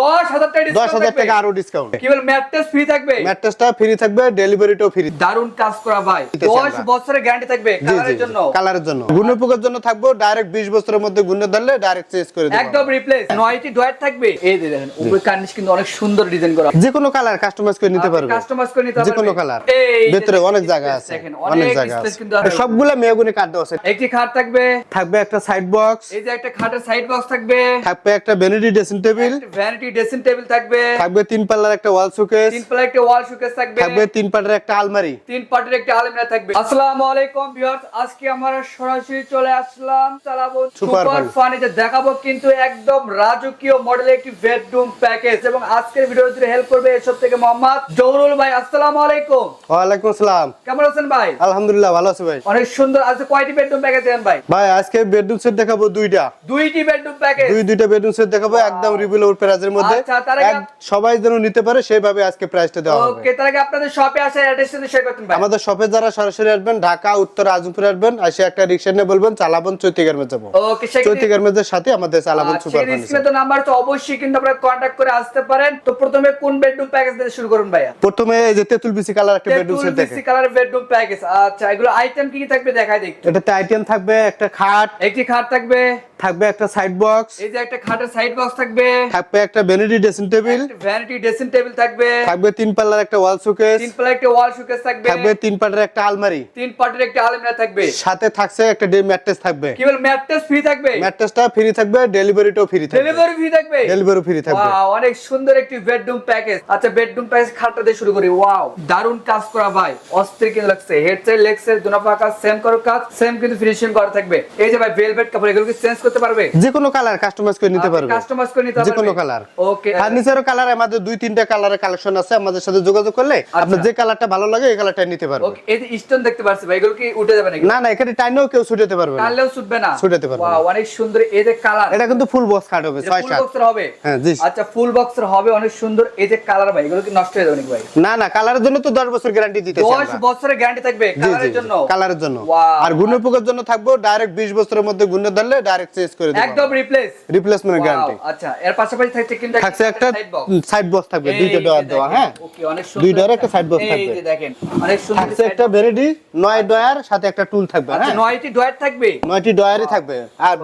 দশ হাজার টাকা দশ discount হাজার থাকবে। টাকা আরও ডিসকাউন্ট কি ম্যাট্রেস ফ্রি থাকবে? ম্যাট্রেসটা ফ্রি থাকবে ডেলিভারিটাও ফ্রি দারুণ কাজ করা ভাই। দিতেছি দশ আমরা। বছরের গ্যারান্টি থাকবে জি জি কালারের জন্য। কালারের জন্য। ঘূর্ণি জন্য থাকব ডাইরেক্ট বিশ বছরের মধ্যে ঘূর্ণি ধরলে ডাইরেক্ট চেঞ্জ করে দেবো একদম রিপ্লেস নয়টি ডয়ার থাকবে। এই যে দেখেন উপরে কার্নিশ কিন্তু অনেক সুন্দর ডিজাইন করা। যে কোনো কালার কাস্টমাইজ করে নিতে পারবে। কাস্টমাইজ করে নিতে যে কোনো কালার ভেতরে অনেক জায়গা আছে। অনেক জায়গা আছে। সবগুলা মেয়েগুনি কার্ড দেওয়া আছে। একটি খাট থাকবে। থাকবে একটা সাইড বক্স এই যে একটা খাটের সাইড বক্স থাকবে। থাকবে একটা vanity dressing table vanity dressing table থাকবে। থাকবে তিন পাল্লার একটা ওয়াল শোকেস তিন পাল্লা একটা ওয়াল শোকেস থাকবে। থাকবে তিন পাল্লার একটা আলমারি। তিন পার্টের একটা আলমিরা থাকবে। আসসালামু আলাইকুম ভিউয়ার্স আজকে আমরা সরাসরি চলে আসলাম চালাবো সুপার ফার্নিচার দেখাবো কিন্তু একদম রাজকীয় মডেলের একটি বেডরুম প্যাকেজ এবং আজকের ভিডিও জুড়ে হেল্প করবে এসব থেকে মোহাম্মদ জহুরুল ভাই। আসসালামু আলাইকুম। ওয়ালাইকুম আসসালাম। কেমন আছেন ভাই? আলহামদুলিল্লাহ ভালো আছে ভাই। অনেক সুন্দর। আজকে কয়টি বেডরুম প্যাকেজ দেন ভাই? ভাই আজকে বেডরুম সেট দেখাবো দুইটা। দুইটি বেডরুম প্যাকেজ দুই দুইটা বেডরুম সেট দেখাবো একদম রিভিলেবল প্রাইসের মধ্যে আচ্ছা, সবাই যেন নিতে পারে সেইভাবে আজকে প্রাইসটা দেওয়া হবে। ওকে তার আগে আপনাদের শপে আসা অ্যাড্রেস সাথে শেয়ার করতেন ভাই। আমাদের শপে যারা সরাসরি আসবেন ঢাকা উত্তর আজমপুর আসবেন এসে একটা রিক্সা নিয়ে বলবেন চালাবন চৈতি গার্মেন্টস যাব। ওকে চৈতি গার্মেন্টসের সাথে আমাদের চালাবন আচ্ছা, সুপার স্ক্রিনে তো নাম্বার তো অবশ্যই কিন্তু আপনারা কন্টাক্ট করে আসতে পারেন। তো প্রথমে কোন বেডরুম প্যাকেজ দিয়ে শুরু করুন ভাইয়া? প্রথমে এই যে তেঁতুল বিসি কালার একটা বেডরুম সেট দেখে। কালারের বেডরুম প্যাকেজ আচ্ছা এগুলো আইটেম কি কি থাকবে দেখাই দেখতে এটাতে আইটেম থাকবে একটা খাট। একটি খাট থাকবে। থাকবে একটা সাইড বক্স এই যে একটা খাটের সাইড বক্স থাকবে। থাকবে একটা vanity dressing table vanity dressing table থাকবে। থাকবে তিন পাল্লার একটা ওয়াল শোকেস তিন পাল্লা একটা ওয়াল শোকেস থাকবে। থাকবে তিন পাল্লার একটা আলমারি। তিন একটা আলমিরা থাকবে। সাথে থাকছে একটা ডে ম্যাট্রেস থাকবে। কি বল ম্যাট্রেস ফ্রি থাকবে? ম্যাট্রেসটা ফ্রি থাকবে ডেলিভারিটাও ফ্রি থাকবে। ডেলিভারি ফ্রি থাকবে? ডেলিভারি ফ্রি থাকবে। Wow, অনেক সুন্দর একটি বেডরুম প্যাকেজ আচ্ছা বেডরুম প্যাকেজ খাটটা দিয়ে শুরু করি। ওয়াও দারুণ কাজ করা ভাই। অস্থির কিন্তু লাগছে। হেড সাইড লেগ সাইড দুনাফা কাজ সেম কাজ সেম কিন্তু ফিনিশিং করা থাকবে। এই যে ভাই ভেলভেট কাপড় এগুলো কি চেঞ্জ করতে পারবে? যে কোনো কালার কাস্টমাইজ করে নিতে পারবে। কাস্টমাইজ করে নিতে যে কোনো কালার ওকে ফার্নিচারও কালার আমাদের দুই তিনটা কালারের কালেকশন আছে আমাদের সাথে যোগাযোগ করলে আপনার যে কালারটা ভালো লাগে এই কালারটা নিতে পারবে ওকে এই যে স্টোন দেখতে পাচ্ছি ভাই এগুলো কি উঠে যাবে নাকি? না না এখানে টাইনেও কেউ ছুটাতে পারবে না। ছুটবে না? ছুটাতে পারবে ওয়াও অনেক সুন্দর এই যে কালার এটা কিন্তু ফুল বক্স কাট হবে ছয় ফুল বক্সের হবে? হ্যাঁ, জি। আচ্ছা ফুল বক্সের হবে অনেক সুন্দর এই যে কালার ভাই এগুলো কি নষ্ট হয়ে যাবে নাকি ভাই? না না কালারের জন্য তো দশ বছর গ্যারান্টি দিতেছি দশ আমরা। বছরের গ্যারান্টি থাকবে কালারের জন্য? কালারের জন্য। আর গুণের পোকার জন্য থাকব ডাইরেক্ট বিশ বছরের মধ্যে গুণে ধরলে ডাইরেক্ট চেঞ্জ করে দেবো একদম রিপ্লেস রিপ্লেসমেন্ট গ্যারান্টি আচ্ছা এর পাশাপাশি থাকছে কিন্তু থাকছে একটা সাইড বক্স থাকবে দুইটা ডয়ার দেওয়া হ্যাঁ? ওকে অনেক সুন্দর দুই একটা box এই থাকবে। যে দেখেন অনেক সুন্দর থাকছে একটা ভেরেডি নয় ডয়ার সাথে একটা টুল থাকবে আচ্ছা হ্যাঁ? নয়টি ডয়ার থাকবে? নয়টি ডয়ারই থাকবে। আর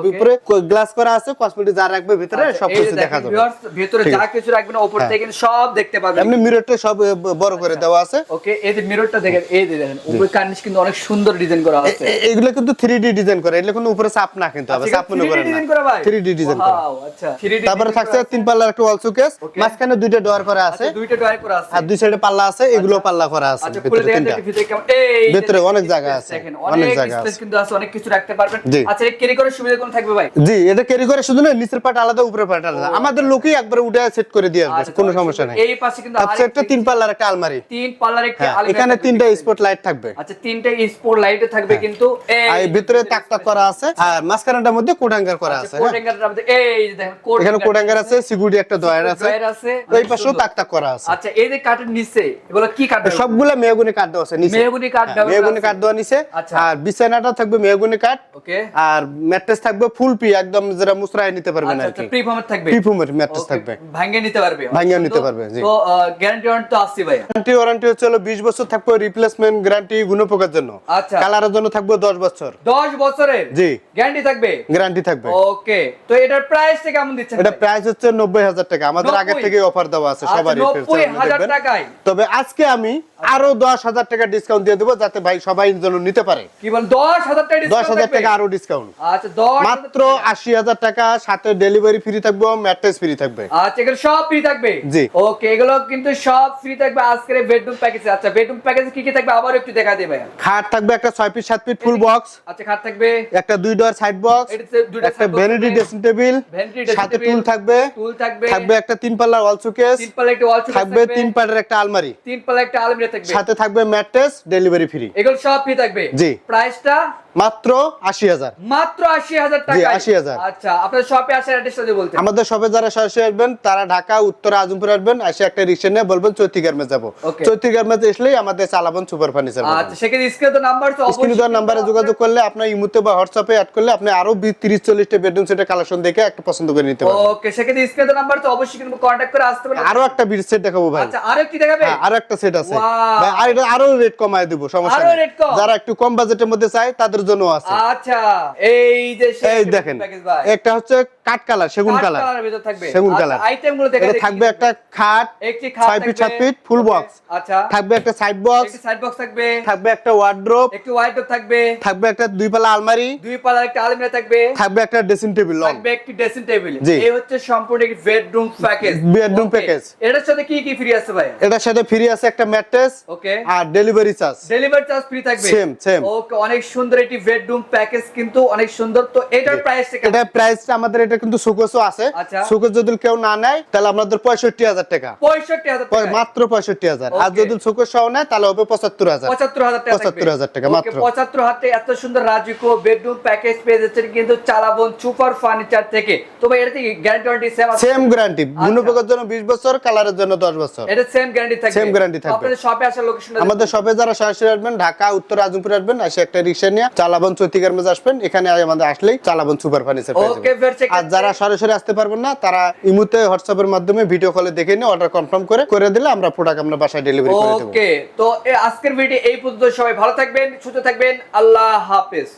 গ্লাস করা আছে কসমেটিক যা রাখবে ভিতরে আচ্ছা, সব কিছু দেখা যাবে। ভেতরে যা কিছু রাখবেন উপর হ্যাঁ। থেকে সব দেখতে পাবেন। এমনি মিররটা সব বড় করে দেওয়া আছে। ওকে এই যে মিররটা দেখেন এই যে দেখেন উপরে কার্নিশ কিন্তু অনেক সুন্দর ডিজাইন করা আছে। এগুলো কিন্তু থ্রি ডি ডিজাইন করে এগুলো কিন্তু উপরে চাপ না কিন্তু আবার আচ্ছা, চাপ মনে করেন ডিজাইন করা ভাই। থ্রি ডি ডিজাইন করা। আচ্ছা। 3D তারপরে থাকছে তিন পাল্লার একটা ওয়াল শোকেস মাঝখানে দুইটা ডয়ার করা আছে। আচ্ছা, দুইটা ডয়ার করা আছে। আর দুই সাইডে পাল্লা আছে এগুলো পাল্লা করা আছে আচ্ছা ভিতরে তিনটা। ভিতরে কেমন এই যে ভেতরে দেখেন, অনেক জায়গা আছে, অনেক অনেক জায়গা আছে। কিন্তু আছে অনেক কিছু রাখতে পারবেন। আচ্ছা ক্যারি করার সুবিধা কোন থাকবে ভাই? জি এটা ক্যারি করে শুধু না নিচের পাট আলাদা উপরের পাট আলাদা। আমাদের লোকই একবার উঠে সেট করে দিয়ে আসবে আচ্ছা, কোনো সমস্যা। নেই। এই পাশে কিন্তু থাকছে একটা তিন পাল্লার একটা আলমারি। তিন পাল্লার একটি হ্যাঁ এখানে তিনটা স্পট লাইট থাকবে। আচ্ছা তিনটা স্পোর্ট লাইটে থাকবে কিন্তু এই ভিতরে তাক তাক করা আছে। আর মাঝখানটার মধ্যে কোডাঙ্গার করা আছে কোট। অ্যাঙ্গারটার মধ্যে এই দেখেন এখানে কোডাঙ্গার আছে সিকিউরিটি একটা ডয়ার আছে। ড্রয়ার আছে ওই পাশেও তাক তাক করা আছে। আচ্ছা এই যে কাঠের নিচে এগুলো কি কাঠ সবগুলা মেহগুনি কাঠ দেওয়া আছে নিচে। মেহগনি কাঠ মেহগুনি কাঠ দেওয়া নিচে। আচ্ছা। আর বিছানাটা থাকবে মেহগুনি কাঠ। ওকে। আর ম্যাট্রেস থাকবে ফুল পি একদম যেটা মুসরায় নিতে পারবেন আচ্ছা আর আচ্ছা কি। প্রিফর্মের থাকবে? প্রিফুমের ম্যাট্রেস থাকবে। ভাঙ্গে নিতে পারবে। ভাঙ্গেও নিতে পারবে, জি। তো গ্যারান্টি ওয়ারেন্টি তো আসছে ভাই গ্যারান্টি ওয়ারেন্টি হচ্ছে 20 বছর থাকবে রিপ্লেসমেন্ট গ্যারান্টি গুণপোকার জন্য। আচ্ছা। কালারের জন্য থাকবে 10 বছর। 10 বছরের? জি। গ্যারান্টি থাকবে? গ্যারান্টি থাকবে। ওকে তো এটার প্রাইসটা কেমন দিচ্ছেন এটা প্রাইস হচ্ছে 90000 টাকা। আমাদের আগে থেকে অফার দেওয়া আছে আচ্ছা, সবারই 90000 টাকায়? তবে আজকে আমি আরও 10000 টাকা ডিসকাউন্ট দিয়ে দেবো যাতে ভাই সবাই যেন নিতে পারে। কি বল 10000 টাকা ডিসকাউন্ট 10000 টাকা আরও ডিসকাউন্ট আচ্ছা 10 মাত্র 80000 টাকা সাথে ডেলিভারি ফ্রি থাকবে ম্যাট্রেস ফ্রি থাকবে। আচ্ছা এগুলো সব ফ্রি থাকবে? জি। ওকে এগুলো কিন্তু সব ফ্রি থাকবে আজকের বেডরুম প্যাকেজে আচ্ছা বেডরুম প্যাকেজে কি কি থাকবে? আবার একটু দেখা দেবে খাট থাকবে একটা 6 ফিট 7 ফিট ফুল বক্স আচ্ছা খাট থাকবে। একটা দুই ডোর সাইড বক্স একটা ভ্যানিটি। ড্রেসিং টেবিল সাথে টুল থাকবে। টুল থাকবে। থাকবে একটা তিন পাল্লার ওয়াল শোকেস তিন পাল্লা একটা ওয়াল শোকেস থাকবে তিন পাল্লার একটা আলমারি। তিন পাল্লা একটা আলমারি থাকবে। সাথে থাকবে ম্যাট্রেস ডেলিভারি ফ্রি এগুলো সব ফ্রি থাকবে। জি। প্রাইসটা মাত্র আশি হাজার। মাত্র আশি হাজার টাকা 80,000 আচ্ছা আপনার শপে আসার অ্যাড্রেসটা দিয়ে বলতে আমাদের সবে যারা সরাসরি আসবেন তারা ঢাকা উত্তর আজমপুর আসবেন এসে একটা রিক্সা নিয়ে বলবেন চৈতি গার্মে যাব। চৈতি গার্মে আসলেই আমাদের চালাবন সুপার ফার্নিচার আচ্ছা সেখানে স্ক্রিনে তো নাম্বার তো স্ক্রিনে দেওয়ার নাম্বারে যোগাযোগ করলে আপনার ইমুতে বা হোয়াটসঅ্যাপে অ্যাড করলে আপনি আরও তিরিশ চল্লিশটা বেডরুম সেটের কালেকশন দেখে একটা পছন্দ করে নিতে পারবেন। ওকে সেখানে স্ক্রিনে তো নাম্বার তো অবশ্যই কিন্তু কন্টাক্ট করে আসতে পারেন আরও একটা সেট দেখাবো ভাই। আচ্ছা আরও কি দেখাবে? হ্যাঁ, আরও একটা সেট আছে। ভাই, আর এটা আরও রেট কমায় দিব সমস্যা আরও নেই। কম? যারা একটু কম বাজেটের মধ্যে চায় তাদের জন্য আছে। আচ্ছা এই যে এই দেখেন একটা হচ্ছে কাঠ কালার সেগুন কালার। থাকবে। সেগুন কালার। আইটেমগুলো দেখা থাকবে একটা খাট একটি খাট ফিট ফিট ফুল বক্স আচ্ছা। থাকবে একটা সাইড বক্স একটি সাইড বক্স থাকবে। থাকবে একটা ওয়ার্ড্রোপ একটি থাকবে। থাকবে একটা দুই আলমারি। দুই একটা আলমিরা থাকবে। থাকবে একটা ড্রেসিং টেবিল লং থাকবে একটি ড্রেসিং টেবিল এই হচ্ছে সম্পূর্ণ একটি বেডরুম প্যাকেজ Bedroom package। এটার সাথে কি কি ফ্রি আছে ভাই? এটার সাথে ফ্রি আছে একটা ম্যাট্রেস ওকে আর delivery charge delivery charge free থাকবে। Same, same. ওকে অনেক সুন্দর একটি বেডরুম প্যাকেজ কিন্তু অনেক সুন্দর। তো এটার প্রাইস এটা প্রাইসটা আমাদের এটা কিন্তু সুকোসও আছে। আচ্ছা। সুকোস যদি কেউ না নেয় তাহলে আমাদের পঁয়ষট্টি হাজার টাকা। পঁয়ষট্টি হাজার মাত্র পঁয়ষট্টি হাজার। আর যদি সুকোস সহ নেয় তাহলে হবে পঁচাত্তর হাজার। পঁচাত্তর হাজার টাকা 75,000 টাকা মাত্র। পঁচাত্তর হাতে এত সুন্দর রাজুকো বেডরুম প্যাকেজ পেয়ে যাচ্ছেন কিন্তু চালাবন সুপার ফার্নিচার থেকে। তো ভাই এটা গ্যারান্টি সেম সেম গ্যারান্টি গুণপোকের জন্য বিশ বছর কালারের জন্য দশ বছর। এটা সেম গ্যারান্টি থাকবে। Same guarantee থাকবে। আপনাদের শপে আসার লোকেশন আমাদের শপে যারা সরাসরি আসবেন ঢাকা উত্তর আজমপুর আসবেন এসে একটা রিক্সা নিয়ে চালাবন চৈতিকার মেজ আসবেন। এখানে আমাদের আসলেই চালাবন সুপার ফার্নিচার ওকে। আর যারা সরাসরি আসতে পারবেন না, তারা ইমুতে হোয়াটসঅ্যাপের মাধ্যমে ভিডিও কলে দেখে নিয়ে অর্ডার কনফার্ম করে করে দিলে আমরা প্রোডাক্ট আমরা বাসায় ডেলিভারি করে দেবো। ওকে তো আজকের ভিডিও এই পর্যন্ত সবাই ভালো থাকবেন, সুস্থ থাকবেন, আল্লাহ হাফেজ।